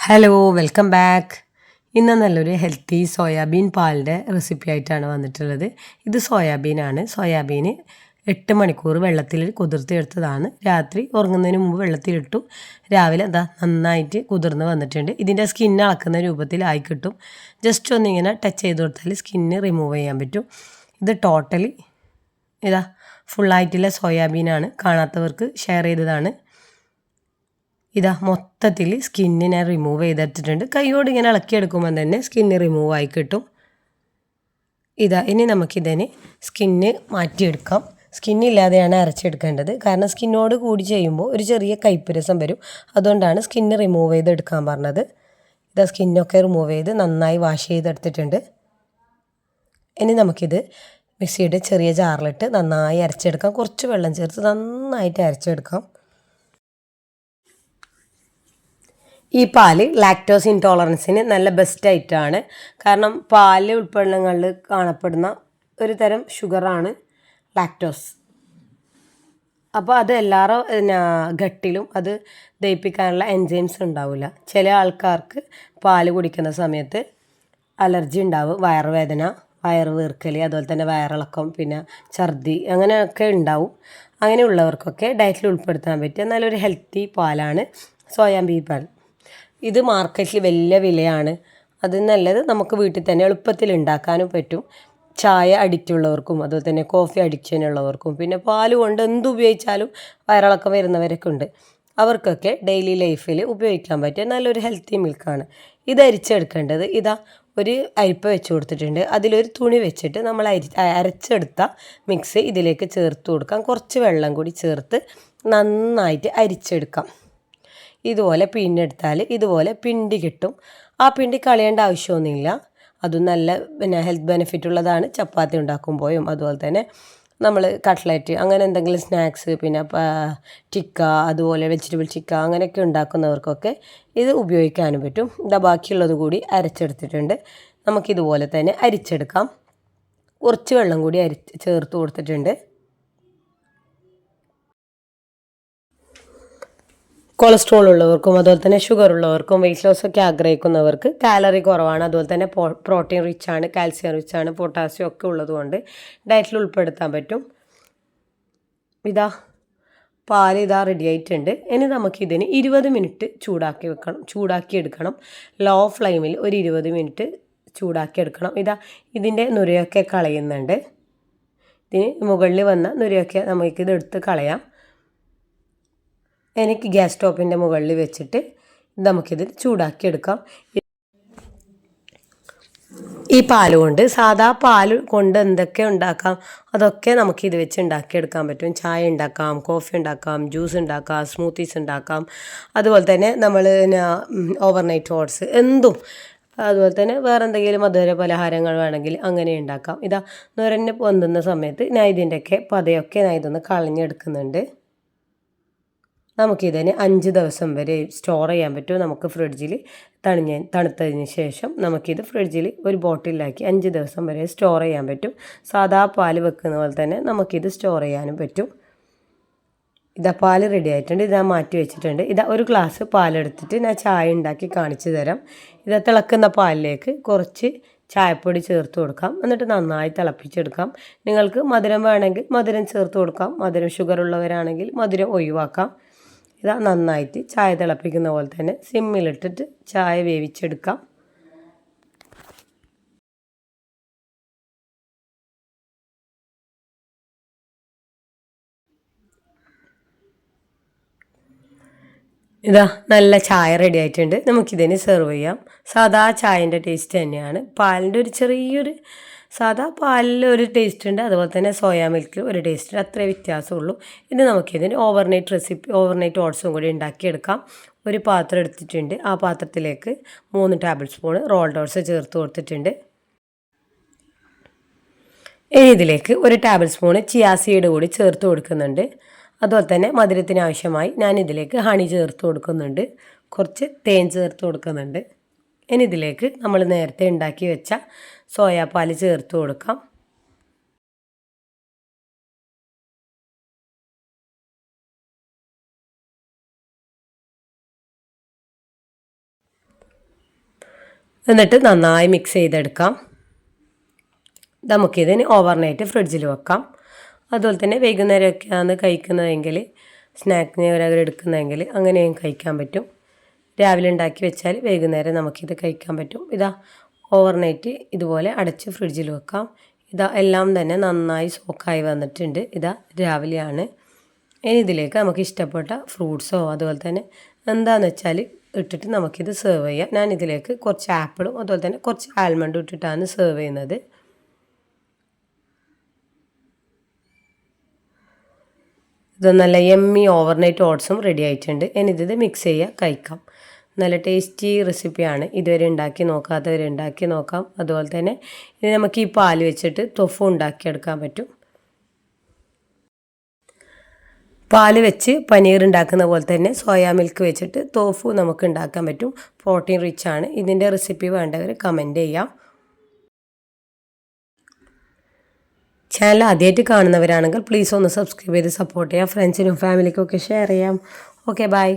Hello welcome back ഇന്ന് നല്ലൊരു healthy soybean പാലിന്റെ റെസിപ്പി ആയിട്ടാണ് വന്നിട്ടുള്ളത്. ഇത് സോയാബീനാണ് സോയാബീന് എട്ട് മണിക്കൂർ വെള്ളത്തിൽ കുതിർത്തിയെടുത്തതാണ്. രാത്രി ഉറങ്ങുന്നതിന് മുമ്പ് വെള്ളത്തിലിട്ടു. രാവിലെ എന്താ നന്നായിട്ട് കുതിർന്ന് വന്നിട്ടുണ്ട്. ഇതിന്റെ സ്കിന്ന് അളക്കുന്ന രൂപത്തിലായി കിട്ടും. ജസ്റ്റ് ഒന്നിങ്ങനെ ടച്ച് ചെയ്ത് കൊടുത്താൽ സ്കിന്ന് റിമൂവ് ചെയ്യാൻ പറ്റും. ഇത് ടോട്ടലി ഇതാ ഫുള്ളായിട്ടുള്ള സോയാബീനാണ് കാണാത്തവർക്ക് ഷെയർ ചെയ്തതാണ്. ഇതാ മൊത്തത്തിൽ സ്കിന്നിനെ റിമൂവ് ചെയ്തെടുത്തിട്ടുണ്ട്. കൈയോട് ഇങ്ങനെ ഇളക്കിയെടുക്കുമ്പോൾ തന്നെ സ്കിന്ന് റിമൂവ് ആയി കിട്ടും. ഇതാ ഇനി നമുക്കിതിന് സ്കിന്ന് മാറ്റിയെടുക്കാം. സ്കിന്നില്ലാതെയാണ് അരച്ചെടുക്കേണ്ടത്. കാരണം സ്കിന്നോട് കൂടി ചെയ്യുമ്പോൾ ഒരു ചെറിയ കൈപ്പുരസം വരും. അതുകൊണ്ടാണ് സ്കിന്ന് റിമൂവ് ചെയ്തെടുക്കാൻ പറഞ്ഞത്. ഇതാ സ്കിന്നൊക്കെ റിമൂവ് ചെയ്ത് നന്നായി വാഷ് ചെയ്തെടുത്തിട്ടുണ്ട്. ഇനി നമുക്കിത് മിക്സിയുടെ ചെറിയ ജാറിലിട്ട് നന്നായി അരച്ചെടുക്കാം. കുറച്ച് വെള്ളം ചേർത്ത് നന്നായിട്ട് അരച്ചെടുക്കാം. ഈ പാൽ ലാക്ടോസ് ഇൻടോളറൻസിന് നല്ല ബെസ്റ്റ് ആയിട്ടാണ്. കാരണം പാൽ ഉൽപ്പന്നങ്ങളിൽ കാണപ്പെടുന്ന ഒരു തരം ഷുഗറാണ് ലാക്ടോസ് അപ്പോൾ അത് എല്ലാവരും ഗട്ടിലും അത് ദഹിപ്പിക്കാനുള്ള എൻസൈംസ് ഉണ്ടാവില്ല ചില ആൾക്കാർക്ക് പാൽ കുടിക്കുന്ന സമയത്ത് അലർജി ഉണ്ടാവും വയറുവേദന വയറ് വീർക്കൽ അതുപോലെ തന്നെ വയറിളക്കം പിന്നെ ഛർദി അങ്ങനെയൊക്കെ ഉണ്ടാവും. അങ്ങനെയുള്ളവർക്കൊക്കെ ഡയറ്റിൽ ഉൾപ്പെടുത്താൻ പറ്റിയ നല്ലൊരു ഹെൽത്തി പാലാണ് സോയാബീൻ പാൽ. ഇത് മാർക്കറ്റിൽ വലിയ വിലയാണ്. അത് നല്ലത് നമുക്ക് വീട്ടിൽ തന്നെ എളുപ്പത്തിൽ ഉണ്ടാക്കാനും പറ്റും. ചായ അഡിക്റ്റുള്ളവർക്കും അതുപോലെ തന്നെ കോഫി അഡിക്ഷൻ ഉള്ളവർക്കും പിന്നെ പാൽ കൊണ്ട് എന്ത് ഉപയോഗിച്ചാലും വയറിളക്കം വരുന്നവരൊക്കെ ഉണ്ട്. അവർക്കൊക്കെ ഡെയിലി ലൈഫിൽ ഉപയോഗിക്കാൻ പറ്റിയ നല്ലൊരു ഹെൽത്തി മിൽക്കാണ് ഇത് അരിച്ചെടുക്കേണ്ടത് ഇതാ ഒരു അരിപ്പ വെച്ച് കൊടുത്തിട്ടുണ്ട്. അതിലൊരു തുണി വെച്ചിട്ട് നമ്മൾ അരി അരച്ചെടുത്ത മിക്സ് ഇതിലേക്ക് ചേർത്ത് കൊടുക്കാം. കുറച്ച് വെള്ളം കൂടി ചേർത്ത് നന്നായിട്ട് അരിച്ചെടുക്കാം. ഇതുപോലെ പിന്നെടുത്താൽ ഇതുപോലെ പിണ്ടി കിട്ടും. ആ പിണ്ടി കളയേണ്ട ആവശ്യമൊന്നുമില്ല. അതും നല്ല പിന്നെ ഹെൽത്ത് ബെനിഫിറ്റ് ഉള്ളതാണ്. ചപ്പാത്തി ഉണ്ടാക്കുമ്പോഴും അതുപോലെ തന്നെ നമ്മൾ കട്ട്ലറ്റ് അങ്ങനെ എന്തെങ്കിലും സ്നാക്സ് പിന്നെ ടിക്ക അതുപോലെ വെജിറ്റബിൾ ടിക്ക അങ്ങനെയൊക്കെ ഉണ്ടാക്കുന്നവർക്കൊക്കെ ഇത് ഉപയോഗിക്കാനും പറ്റും. ഇതാ ബാക്കിയുള്ളത് കൂടി അരച്ചെടുത്തിട്ടുണ്ട്. നമുക്കിതുപോലെ തന്നെ അരിച്ചെടുക്കാം. കുറച്ച് വെള്ളം കൂടി അരി ചേർത്ത് കൊടുത്തിട്ടുണ്ട്. കൊളസ്ട്രോൾ ഉള്ളവർക്കും അതുപോലെ തന്നെ ഷുഗർ ഉള്ളവർക്കും വെയിറ്റ് ലോസ് ഒക്കെ ആഗ്രഹിക്കുന്നവർക്ക് കാലറി കുറവാണ്. അതുപോലെ തന്നെ പ്രോട്ടീൻ റിച്ച് ആണ് കാൽസ്യം റിച്ച് ആണ് പൊട്ടാസ്യം ഒക്കെ ഉള്ളതുകൊണ്ട് ഡയറ്റിൽ ഉൾപ്പെടുത്താൻ പറ്റും. ഇതാ പാൽ ഇതാ റെഡി ആയിട്ടുണ്ട്. ഇനി നമുക്കിതിന് ഇരുപത് മിനിറ്റ് ചൂടാക്കി വെക്കണം ചൂടാക്കി എടുക്കണം. ലോ ഫ്ലെയിമിൽ ഒരു ഇരുപത് മിനിറ്റ് ചൂടാക്കി എടുക്കണം. ഇതാ ഇതിന്റെ നുരയൊക്കെ കളയുന്നുണ്ട്. ഇതിന് മുകളിൽ വന്ന നുരയൊക്കെ നമുക്കിത് എടുത്ത് കളയാം. എനിക്ക് ഗ്യാസ് സ്റ്റോപ്പിന്റെ മുകളിൽ വെച്ചിട്ട് നമുക്കിത് ചൂടാക്കിയെടുക്കാം. ഈ പാൽ കൊണ്ട് സാധാ പാൽ കൊണ്ട് എന്തൊക്കെ ഉണ്ടാക്കാം? അതൊക്കെ നമുക്ക് ഇത് വെച്ച് ഉണ്ടാക്കിയെടുക്കാൻ പറ്റും. ചായ ഉണ്ടാക്കാം കോഫി ഉണ്ടാക്കാം ജ്യൂസ് ഉണ്ടാക്കാം സ്മൂത്തീസ് ഉണ്ടാക്കാം. അതുപോലെ തന്നെ നമ്മൾ ഓവർനൈറ്റ് ഓട്സ് എന്തും. അതുപോലെ തന്നെ വേറെ എന്തെങ്കിലും മധുര പലഹാരങ്ങൾ വേണമെങ്കിൽ അങ്ങനെ ഉണ്ടാക്കാം. ഇതാ നുരഞ്ഞ് പൊന്തുന്ന സമയത്ത് ഞാൻ ഇതിന്റെയൊക്കെ പതയൊക്കെ ഞാൻ ഇതൊന്ന് കളഞ്ഞെടുക്കുന്നുണ്ട്. നമുക്കിതിന് അഞ്ച് ദിവസം വരെ സ്റ്റോർ ചെയ്യാൻ പറ്റും. നമുക്ക് ഫ്രിഡ്ജിൽ തണിഞ്ഞ തണുത്തതിന് ശേഷം നമുക്കിത് ഫ്രിഡ്ജിൽ ഒരു ബോട്ടിലാക്കി അഞ്ച് ദിവസം വരെ സ്റ്റോർ ചെയ്യാൻ പറ്റും. സാധാ പാൽ വെക്കുന്ന പോലെ തന്നെ നമുക്കിത് സ്റ്റോർ ചെയ്യാനും പറ്റും. ഇതാ പാൽ റെഡി ആയിട്ടുണ്ട്. ഇതാ മാറ്റി വെച്ചിട്ടുണ്ട്. ഇതാ ഒരു ഗ്ലാസ് പാലെടുത്തിട്ട് ഞാൻ ചായ ഉണ്ടാക്കി കാണിച്ചു തരാം. ഇതാ തിളക്കുന്ന പാലിലേക്ക് കുറച്ച് ചായപ്പൊടി ചേർത്ത് കൊടുക്കാം. എന്നിട്ട് നന്നായി തിളപ്പിച്ചെടുക്കാം. നിങ്ങൾക്ക് മധുരം വേണമെങ്കിൽ മധുരം ചേർത്ത് കൊടുക്കാം. മധുരം ഷുഗർ ഉള്ളവരാണെങ്കിൽ മധുരം ഒഴിവാക്കാം. ഇതാ നന്നായിട്ട് ചായ തിളപ്പിക്കുന്ന പോലെ തന്നെ സിമ്മിലിട്ടിട്ട് ചായ വേവിച്ചെടുക്കാം. ഇതാ നല്ല ചായ റെഡി ആയിട്ടുണ്ട്. നമുക്കിതിന് സെർവ് ചെയ്യാം. സാധാ ചായന്റെ ടേസ്റ്റ് തന്നെയാണ്. പാലിന്റെ ഒരു ചെറിയൊരു സാധാ പാലിൽ ഒരു ടേസ്റ്റ് ഉണ്ട് അതുപോലെ തന്നെ സോയാ മിൽക്കിൽ ഒരു ടേസ്റ്റ് ഉണ്ട്. അത്രേ വ്യത്യാസമുള്ളൂ. ഇനി നമുക്കിതിന് ഓവർനൈറ്റ് റെസിപ്പി ഓവർനൈറ്റ് ഓട്സും കൂടി ഉണ്ടാക്കിയെടുക്കാം. ഒരു പാത്രം എടുത്തിട്ടുണ്ട്. ആ പാത്രത്തിലേക്ക് മൂന്ന് ടേബിൾ സ്പൂൺ റോൾഡ് ഓട്സ് ചേർത്ത് കൊടുത്തിട്ടുണ്ട്. ഇനി ഇതിലേക്ക് ഒരു ടേബിൾ സ്പൂണ് ചിയാ സീഡ് കൂടി ചേർത്ത് കൊടുക്കുന്നുണ്ട്. അതുപോലെ തന്നെ മധുരത്തിന് ആവശ്യമായി ഞാൻ ഇതിലേക്ക് ഹണി ചേർത്ത് കൊടുക്കുന്നുണ്ട്. കുറച്ച് തേൻ ചേർത്ത് കൊടുക്കുന്നുണ്ട്. ഇനി ഇതിലേക്ക് നമ്മൾ നേരത്തെ ഉണ്ടാക്കി വെച്ച സോയാപ്പാൽ ചേർത്ത് കൊടുക്കാം. എന്നിട്ട് നന്നായി മിക്സ് ചെയ്തെടുക്കാം. നമുക്കിതിന് ഓവർനൈറ്റ് ഫ്രിഡ്ജിൽ വെക്കാം. അതുപോലെ തന്നെ വൈകുന്നേരമൊക്കെയാണ് കഴിക്കുന്നതെങ്കിൽ സ്നാക്കിന് ഒരാൾ എടുക്കുന്നതെങ്കിൽ അങ്ങനെയും കഴിക്കാൻ പറ്റും. രാവിലെ ഉണ്ടാക്കി വെച്ചാൽ വൈകുന്നേരം നമുക്കിത് കഴിക്കാൻ പറ്റും. ഇതാ ഓവർനൈറ്റ് ഇതുപോലെ അടച്ച് ഫ്രിഡ്ജിൽ വെക്കാം. ഇതാ എല്ലാം തന്നെ നന്നായി സോക്കായി വന്നിട്ടുണ്ട്. ഇതാ രാവിലെയാണ്. ഇനി ഇതിലേക്ക് നമുക്ക് ഇഷ്ടപ്പെട്ട ഫ്രൂട്ട്സോ അതുപോലെ തന്നെ എന്താണെന്ന് വെച്ചാൽ ഇട്ടിട്ട് നമുക്കിത് സെർവ് ചെയ്യാം. ഞാൻ ഇതിലേക്ക് കുറച്ച് ആപ്പിളും അതുപോലെ തന്നെ കുറച്ച് ആൽമണ്ടും ഇട്ടിട്ടാണ് സെർവ് ചെയ്യുന്നത്. ഇത് നല്ല എമ്മി ഓവർനൈറ്റ് ഓട്സും റെഡി ആയിട്ടുണ്ട്. ഇനി ഇത് മിക്സ് ചെയ്യുക കഴിക്കാം. നല്ല ടേസ്റ്റി റെസിപ്പിയാണ് ഇതുവരെ ഉണ്ടാക്കി നോക്കാത്തവർ ഉണ്ടാക്കി നോക്കാം. അതുപോലെ തന്നെ ഇനി നമുക്ക് ഈ പാൽ വെച്ചിട്ട് തൊഫു ഉണ്ടാക്കിയെടുക്കാൻ പറ്റും. പാൽ വെച്ച് പനീർ ഉണ്ടാക്കുന്ന പോലെ തന്നെ സോയാ മിൽക്ക് വെച്ചിട്ട് തോഫു നമുക്ക് ഉണ്ടാക്കാൻ പറ്റും. പ്രോട്ടീൻ റിച്ച് ആണ്. ഇതിന്റെ റെസിപ്പി വേണ്ടവർ കമന്റ് ചെയ്യാം. ചാനൽ ആദ്യമായിട്ട് കാണുന്നവരാണെങ്കിൽ പ്ലീസ് ഒന്ന് സബ്സ്ക്രൈബ് ചെയ്ത് സപ്പോർട്ട് ചെയ്യാം. ഫ്രണ്ട്സിനും ഫാമിലിക്കും ഒക്കെ ഷെയർ ചെയ്യാം. Okay bye